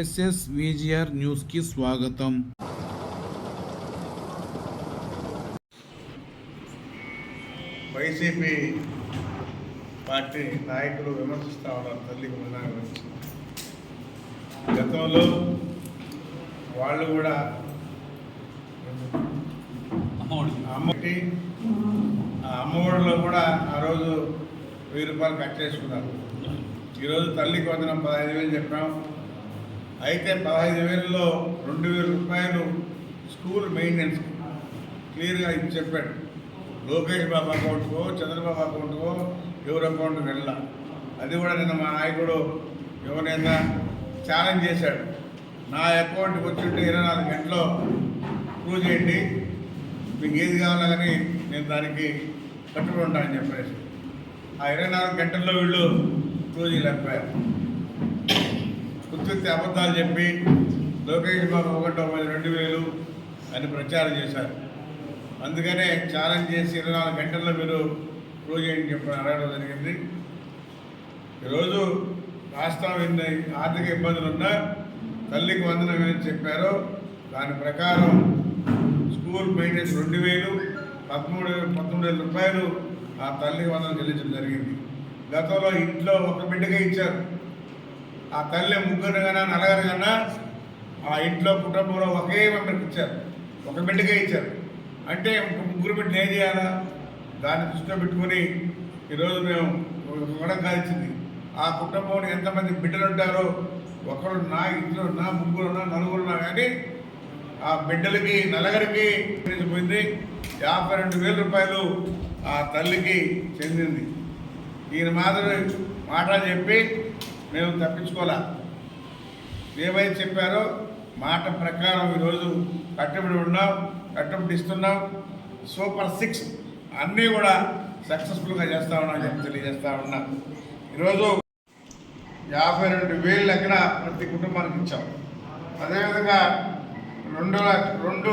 SS VGR న్యూస్కి స్వాగతం. YCP party నాయకులు విమర్శిస్తూ ఉన్నారు తల్లికి మన్నా గురించి గతంలో వాళ్ళు కూడా అమ్మకి ఆ అమ్మఒడిలో కూడా ఆ రోజు వెయ్యి రూపాయలు కట్ చేసుకున్నారు. ఈరోజు తల్లికి వందనం పదహైదు వేలు చెప్పాం. అయితే పదహైదు వేలలో రెండు వేల రూపాయలు స్కూల్ మెయింటెనెన్స్ క్లియర్గా ఇది చెప్పాడు. లోకేష్ బాబు అకౌంట్కో చంద్రబాబు అకౌంట్కో ఎవరి అకౌంట్ వెళ్ళా అది కూడా నిన్న మా నాయకుడు ఎవరైనా ఛాలెంజ్ చేశాడు. నా అకౌంట్కి వచ్చింటే ఇరవై నాలుగు గంటల్లో ప్రూవ్ చేయండి. మీకు ఏది కావాలా కానీ నేను దానికి కట్టుబడి అని చెప్పేసి. ఆ ఇరవై నాలుగు గంటల్లో వీళ్ళు ప్రూవ్ చేయలేకపోయారు. ఉత్పత్తి అబద్ధాలు చెప్పి లోకేష్ బాబు ఒకటి తొంభై రెండు వేలు అని ప్రచారం చేశారు. అందుకనే ఛాలెంజ్ చేసి ఇరవై నాలుగు గంటల్లో మీరు ప్రూవ్ చేయండి చెప్పి అడగడం జరిగింది. ఈరోజు రాష్ట్రం ఎన్ని ఆర్థిక ఇబ్బందులు ఉన్నా తల్లికి వందనం ఏమని చెప్పారో దాని ప్రకారం స్కూల్ మెయింటెన్స్ రెండు వేలు పదమూడు పంతొమ్మిది వేల రూపాయలు ఆ తల్లికి వందనం చెల్లించడం జరిగింది. గతంలో ఇంట్లో ఒక బిడ్డగా ఇచ్చారు. ఆ తల్లి ముగ్గురు కన్నా నలుగురు కన్నా ఆ ఇంట్లో కుటుంబంలో ఒకే మెంబర్కి ఇచ్చారు. ఒక బిడ్డకే ఇచ్చారు. అంటే ఒక ముగ్గురు బిడ్డలు ఏం చేయాలా? దాన్ని దృష్టిలో పెట్టుకొని ఈరోజు మేము ఇవ్వడం కాల్చింది ఆ కుటుంబంలో ఎంతమంది బిడ్డలు ఉంటారో ఒకరు నా ఇంట్లో నా ముగ్గురు ఉన్నా నలుగురు ఉన్నా కానీ ఆ బిడ్డలకి నలుగురికి పోయింది. యాభై రెండు వేల రూపాయలు ఆ తల్లికి చెందింది. ఈయన మాదిరి మాట చెప్పి మేము తప్పించుకోలే ఏమైతే చెప్పారో మాట ప్రకారం ఈరోజు కట్టుబడి ఉన్నాం కట్టుబడి ఇస్తున్నాం. సూపర్ సిక్స్ అన్నీ కూడా సక్సెస్ఫుల్గా చేస్తా ఉన్నాం చెప్పి తెలియజేస్తా ఉన్నాం. ఈరోజు యాభై రెండు వేలు లెక్కన ప్రతి కుటుంబానికి ఇచ్చాం. అదేవిధంగా రెండు లక్ష రెండు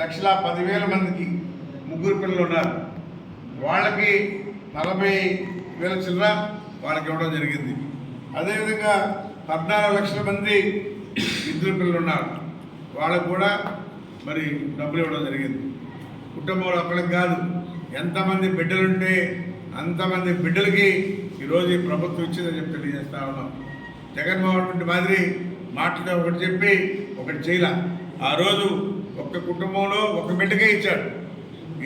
లక్షల పదివేల మందికి ముగ్గురు పిల్లలు ఉన్నారు. వాళ్ళకి నలభై వేల చిల్లర వాళ్ళకి ఇవ్వడం జరిగింది. అదేవిధంగా పద్నాలుగు లక్షల మంది ఇద్దరు పిల్లలు ఉన్నారు. వాళ్ళకు కూడా మరి డబ్బులు ఇవ్వడం జరిగింది. కుటుంబంలో ఒకళ్ళకి కాదు ఎంతమంది బిడ్డలుంటే అంతమంది బిడ్డలకి ఈరోజు ఈ ప్రభుత్వం ఇచ్చిందని చెప్పి తెలియజేస్తా ఉన్నాం. జగన్మోహన్ రెడ్డి మాదిరి మాటలు ఒకటి చెప్పి ఒకటి చేయాల. ఆ రోజు ఒక్క కుటుంబంలో ఒక బిడ్డకే ఇచ్చాడు.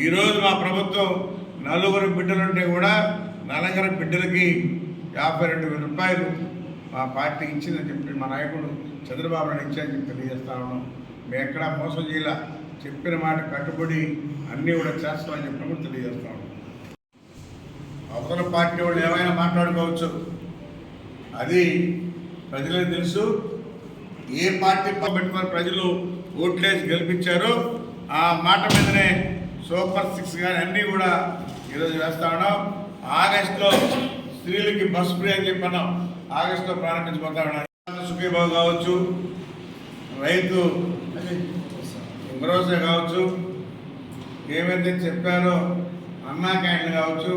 ఈరోజు మా ప్రభుత్వం నలుగురు బిడ్డలుంటే కూడా నలుగురు బిడ్డలకి యాభై రెండు వేల రూపాయలు మా పార్టీ ఇచ్చిందని చెప్పి మా నాయకుడు చంద్రబాబు నాయుడు ఇచ్చారని చెప్పి తెలియజేస్తా ఉన్నాం. మేము ఎక్కడా మోసం చేయాల. చెప్పిన మాట కట్టుబడి అన్నీ కూడా చేస్తామని చెప్పి కూడా తెలియజేస్తా ఉన్నాం. అవతల పార్టీ వాళ్ళు ఏమైనా మాట్లాడుకోవచ్చు. అది ప్రజలకు తెలుసు. ఏ పార్టీ పెట్టుకొని ప్రజలు ఓట్లేసి గెలిపించారో ఆ మాట మీదనే సూపర్ సిక్స్ కానీ అన్నీ కూడా ఈరోజు వేస్తా ఉన్నాం. ఆగస్టులో స్త్రీలకి బస్ ఫ్రీ అని చెప్పన్నాం ఆగస్టులో ప్రారంభించబోతా సుఖీభావం సుఖీబాబు కావచ్చు రైతు భరోసా కావచ్చు ఏమైతే చెప్పారో అన్నా క్యాంటీన్ కావచ్చు